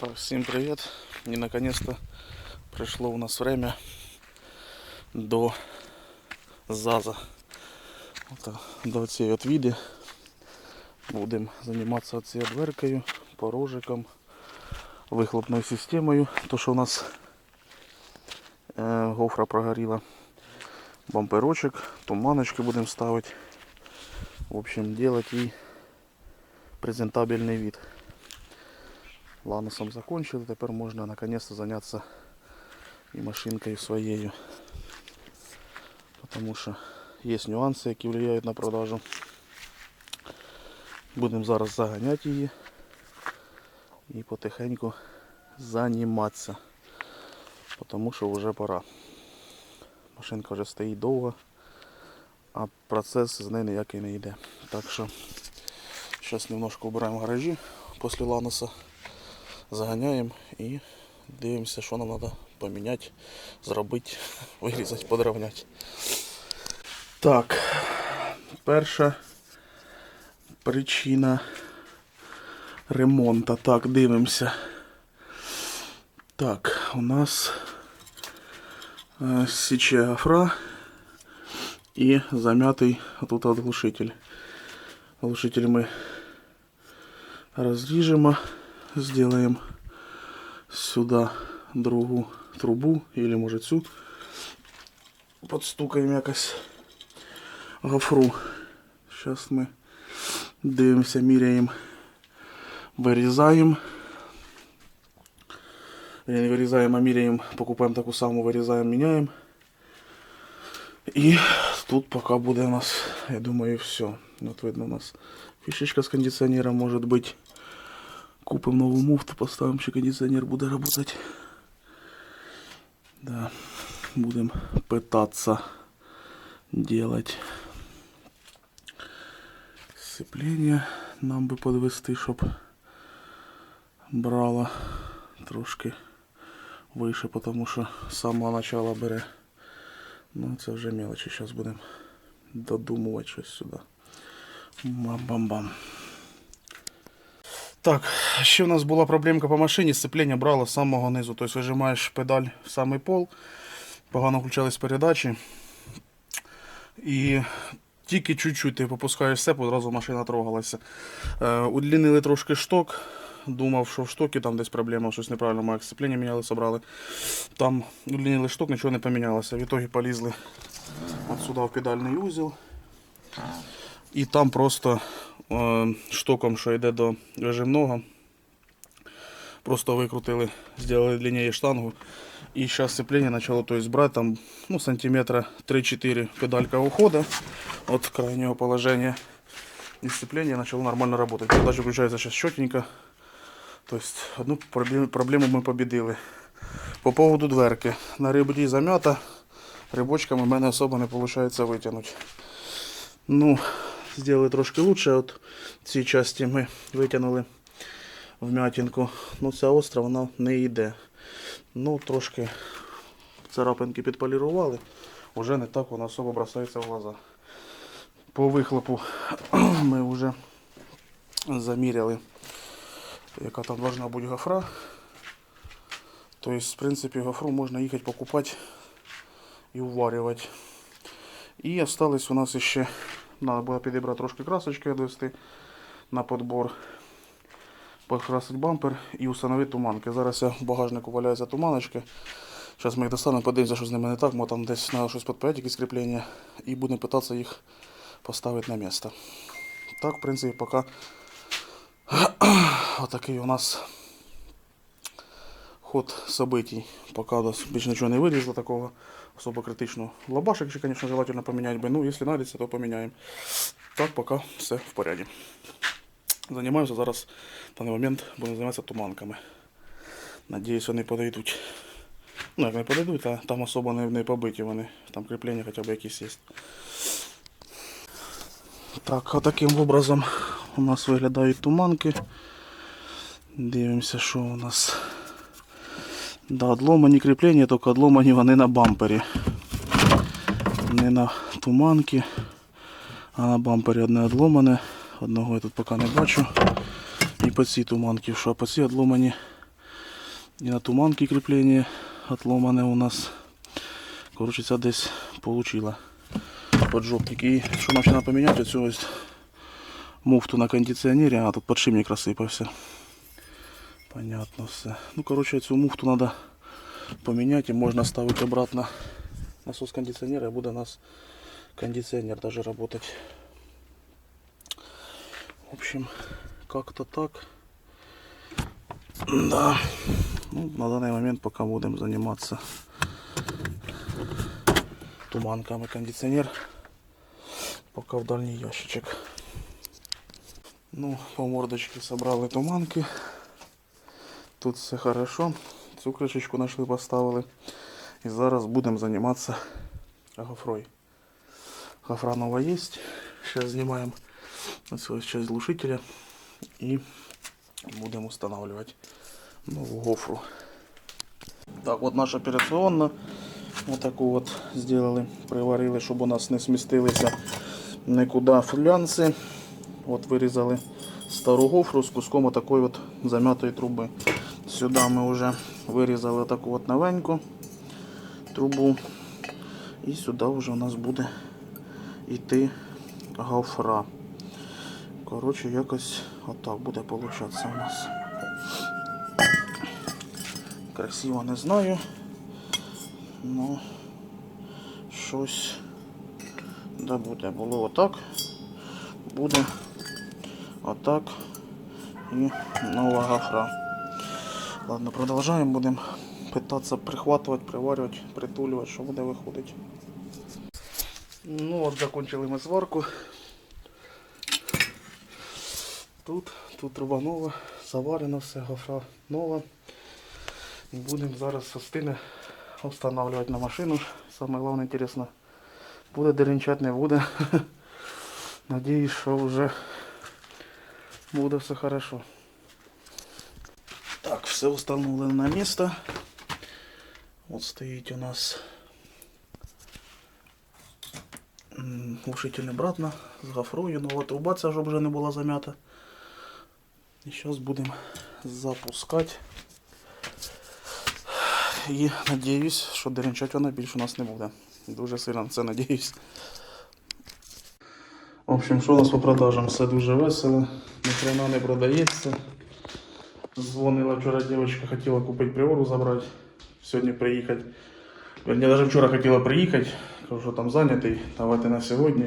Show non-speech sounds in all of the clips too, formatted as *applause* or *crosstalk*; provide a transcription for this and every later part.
Так, всем привет. И наконец-то пришло у нас время до ЗАЗа. От, до цієї от віди. Будемо займатися цією дверкою, порожиком, вихлопною системою. То, що у нас е, гофра прогоріла. Бамперочок, туманочки будемо ставити. В общем, делать їй презентабельний вид. Ланусом закончили, тепер можна наконец-то заняться і машинкою своєю. Потому що є нюанси, які впливають на продажу. Будемо зараз заганяти її і потихеньку займатися. Потому що вже пора. Машинка вже стоїть довго, а процес з нею ніякий не йде. Так що зараз немножко убираємо гаражі після лануса заганяємо і дивимося, що нам треба поміняти, зробити, *laughs* вирізати, подровняти. Так, перша причина ремонту. Так, дивимося. Так, у нас е, січе гофра і зам'ятий тут глушитель. Глушитель ми разрежемо, сделаем сюда другу трубу, или может цю подстукаємо якось гофру. Сейчас ми дивимося, вирізаємо. Вернее, Не вирізаємо, а міряємо, покупаємо таку саму, вирізаємо, міняємо. І тут поки буде у нас, я думаю, все. Вот видно у нас фишечка с кондиционером может быть. Купим новую муфту, поставим, ще кондиционер буде работать. Да, будем пытаться делать. Сцепление нам би подвести, щоб брало трошки вище, потому що з самого начала бере. Ну, це вже мелочі. Зараз будемо додумувати щось сюди. Бам-бам-бам. Так, ще у нас була проблемка по машині, сцеплення брало з самого низу. Тобто вижимаєш педаль в самий пол, погано включались передачі. І тільки чуть-чуть ти попускаєш степ, одразу машина трогалася. Е, удлінили трошки шток. Думав, що в штокі там десь проблема, щось неправильно, моє сцеплення міняли, собрали. Там удлінили шток, нічого не помінялося. В ітогі полізли от в педальний узел. І там просто е, штоком, що йде до режимного, просто викрутили, зробили длиннее штангу. І зараз сцепление почало то есть, брати там ну, сантиметра 3-4 педалька ухода от крайнего положения. И сцепление начало нормально работать. Передача включается сейчас четенько. То одну проблему, ми побідили. По поводу дверки. На ребрі зам'ята. Рибочками в мене особо не виходить витягнути. Ну, сделали трошки лучше. От цій часті ми витягнули вмятинку. Ну, ця остра вона не йде. Ну, трошки царапинки підполірували. Уже не так вона особо бросається в глаза. По вихлопу *clears throat* ми вже заміряли, яка там должна бути гофра. Тобто, в принципі, гофру можна їхати покупати і уварювати. І осталось у нас ще, треба було підібрати трошки красочки відвести на подбор, покрасити бампер і встановити туманки. Зараз я в багажнику валяються туманочки. Зараз ми їх достанемо, подивимося, що з ними не так, ми там десь треба щось підпаяти, якісь кріплення, і будемо питатися їх поставити на місце. Так, в принципі, поки *clears throat* отакий у нас ход событий. Пока у нас більше нічого не вилізло такого особо критичного. Лобашек ще, конечно, желательно поменять бы. Ну, если найдется, то поменяем. Так, пока все в порядке. Займаємося зараз в даний момент будемо займатися туманками. Надіюсь, вони подойдуть. Ну, як не подойдуть, а там особо не, не побиті вони. Там кріплення хоча б якісь є. Так, отаким образом у нас виглядають туманки. Дивимося, що у нас. Да, одломані кріплення, тільки одломані вони на бампері. Не на туманки, а на бампері одне одломане. Одного я тут поки не бачу. І по цій туманці, що по цій одломані І на туманки кріплення отломане у нас. Коротше, це десь получила поджопник. І що нам треба поміняти, ось муфту на кондиціонері, а тут подшипник розсипався. Понятно все. Ну, коротше, цю муфту треба поміняти і можна ставити обратно насос кондиціонера і буде у нас кондиціонер даже работать. В общем, как-то так. Да. Ну, на данный момент пока будем заниматься туманками кондиционер. Пока в дальний ящичек. Ну, по мордочке собрали туманки. Тут все хорошо. Цю кришечку знайшли, поставили. І зараз будемо займатися гофрой. Гофра нова є. Зараз знімаємо ось часть глушителя і будемо встановлювати нову гофру. Так, от наша операційна. Вот таку от сделали, приварили, щоб у нас не смістилися нікуди флянці. От вирізали стару гофру з куском отакої от зам'ятої труби. Сюди ми вже вирізали таку от новеньку трубу. І сюди вже у нас буде йти гофра. Коротше, якось отак буде получатися у нас. Красиво не знаю. Ну щось да буде. Було отак. Буде отак і нова гофра. Ладно, продовжаємо. Будемо питатися прихватувати, приварювати, притулювати, що буде виходити. Ну от закончили ми сварку. Тут, тут труба нова, заварено все, гофра нова. І будемо зараз остине встановлювати на машину. Саме головне інтересно, буде деренчати, не буде. *laughs* Надіюсь, що вже буде все хорошо. Все встановлено на місце. От стоїть у нас м, глушитель обратно з гофрою. Нова труба ця щоб вже не була зам'ята. І зараз будемо запускати. І надіюсь, що деренчать вона більше у нас не буде. Дуже сильно це надіюсь. В общем, що у нас по продажам? Все дуже весело. Ніхрена не продається. Дзвонила вчора дівчинка, хотіла купити приору забрати. Сьогодні приїхати. Верні, навіть вчора хотіла приїхати. Кажу, що там зайнятий, давайте на сьогодні.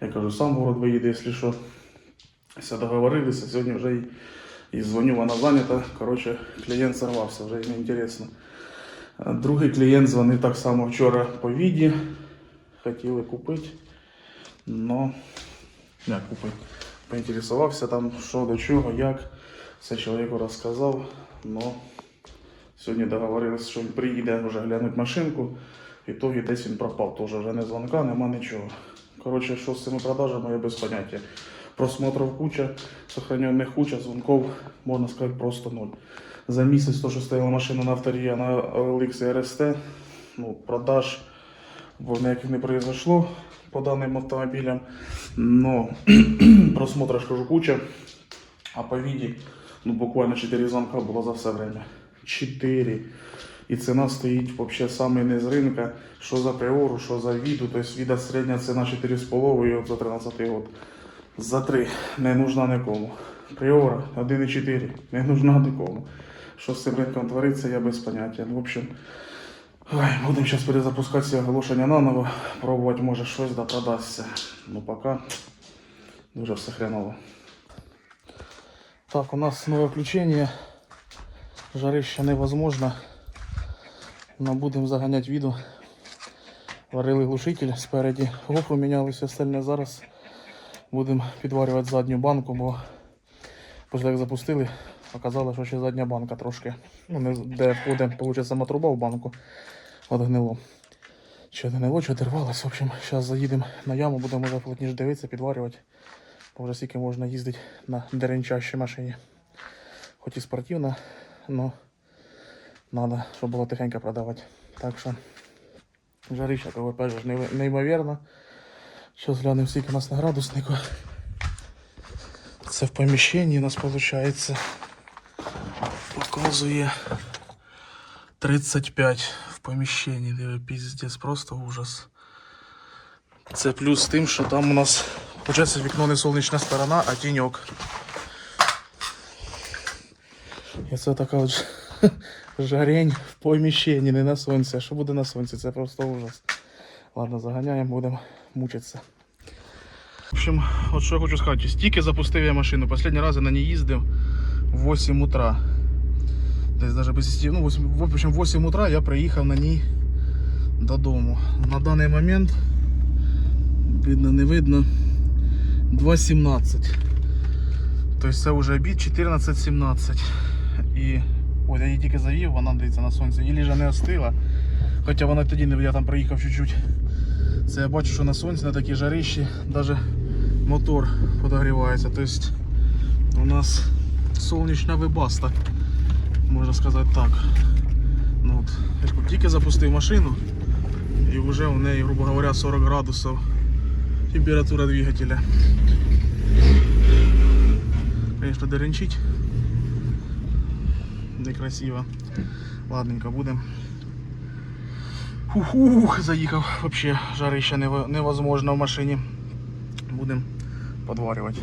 Я кажу, сам город виїде, якщо що. Все договорилися, сьогодні вже і, і дзвоню, вона зайнята. Коротше, клієнт сорвався, вже не інтересно. Другий клієнт дзвонив так само вчора по віді. Хотіли купити. Но як купити? Поінтересувався там, що до чого, як. Все чоловіку розказав. Но сьогодні договорилися, що він приїде вже глянути машинку. В ітогі десь він пропав. Теж вже не дзвонка, нема нічого. Коротше, що з цими продажами я без поняття. Просмотрів куча, сохранених куча, дзвонків, можна сказати, просто ноль. За місяць, то, що стояла машина на авторі, на OLX і RST, ну, продаж ніяких не произошло по даним автомобілям. Но *clears throat* просмотрів кажу куча. А по віді, ну буквально 4 звонка було за все время. 4. І ціна стоїть вообще саме не з ринка. Що за приору, що за віду. Тобто віда середня ціна 4,5 от за 13 год. За 3 не нужна нікому. Приора 1,4 не нужна нікому. Що з цим ринком твориться, я без поняття. В общем, ой, будемо зараз перезапускати ці оголошення наново. Пробувати може щось да продасться. Ну поки дуже все хреново. Так, у нас новое включение. Жарище невозможно. Но будемо заганяти відео. Варили глушитель спереді. Гофру міняли все остальне зараз. Будемо підварювати задню банку, бо після як запустили, оказалось, що ще задня банка трошки. Ну, де буде, виходить, сама труба в банку. От гнило. Чи гнило, чи дервалось. В общем, зараз заїдемо на яму, будемо вже плотніше дивитися, підварювати. Бо скільки можна їздити на деренчащій машині. Хоч і спортивна, але треба, щоб було тихенько продавати. Так що жарища, же, нейм- неймовірно. Зараз глянемо, скільки у нас на градуснику. Це в поміщенні у нас виходить. Показує 35 в поміщенні, піздець, просто ужас. Це плюс тим, що там у нас, виходить, вікно не сонячна сторона, а тіньок. І це така от *laughs* жарень в поміщенні, не на сонці. Що буде на сонці? Це просто ужас. Ладно, заганяємо, будемо мучитися. В общем, от що я хочу сказати, стільки запустив я машину. Останній раз я на ній їздив в 8 утра. Десь навіть без 10, ну, 8, в общем, 8 утра я приїхав на ній додому. На даний момент, видно, не видно, 2.17. Тобто це вже обід 14.17. І ось я її тільки завів, вона дивиться на сонці, її ліжа не остила. Хоча вона тоді не я там проїхав чуть-чуть. Це я бачу, що на сонці на такій жарищі навіть мотор подогрівається. Тобто у нас сонячна вибаста, можна сказати так. Ну, от, тільки запустив машину і вже у неї, грубо говоря, 40 градусів температура двигателя. Конечно, деренчить. Некрасиво. Ладненько, будем. Ух, заїхав. Вообще жарище нево- невозможно в машині. Будем подварювати.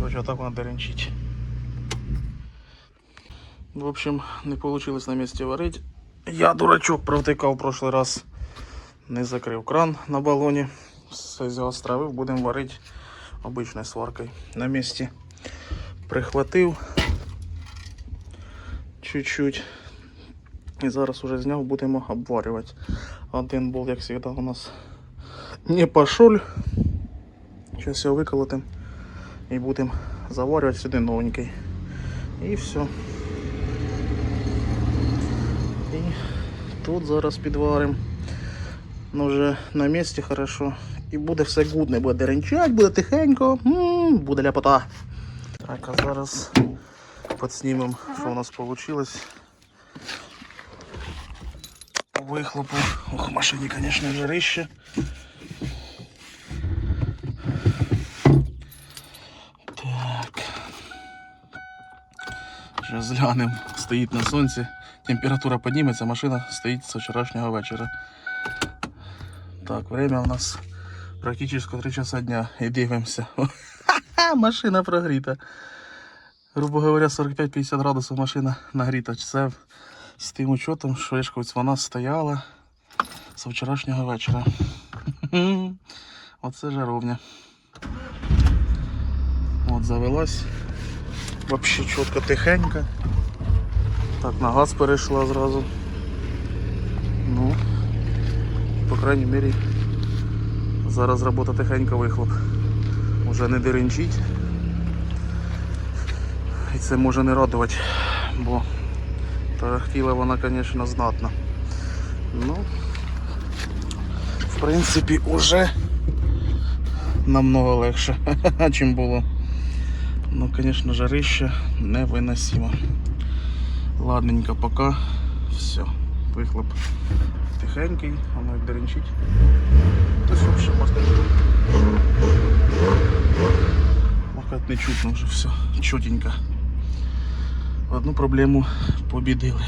Короче, так вона деренчить. В общем, не получилось на місці варити. Я дурачок провтикав в прошлый раз. Не закрив кран на балоні. Все з його будемо варити обичною сваркою. На місці прихватив чуть-чуть. І зараз уже зняв, будемо обварювати. Один болт, як завжди, у нас не пошоль. Зараз його виколотим і будемо заварювати сюди новенький. І все. І тут зараз підваримо. Ну вже на місці хорошо. І буде все гудне, буде деренчать, буде тихенько, м буде ляпота. Так, а зараз підснімемо, що у нас вийшло. Вихлопу. Ох, машині, звісно, жарище. Так. Зараз глянемо. Стоїть на сонці. Температура підніметься, машина стоїть з вчорашнього вечора. Так, время у нас практически 3 часа дня. І дивимося. Машина прогріта. Грубо говоря, 45-50 градусів машина нагріта. Це з тим учетом, що кажу, вона стояла з вчорашнього вечора. Оце жаровня. От завелась. Вообще чітко тихенько. Так, на газ перейшла зразу. крайній мірі, зараз робота тихенько вихлоп. Уже не деренчить. І це може не радувати, бо тарахтіла вона, звісно, знатно. Ну, в принципі, уже намного легше, *laughs* чим було. Ну, звісно, жарище невиносимо. Ладненько, пока. Все, вихлоп тихенький, воно як деренчить. Тобто взагалі можна. Макать не чутно вже все, чотенько. Одну проблему побідили.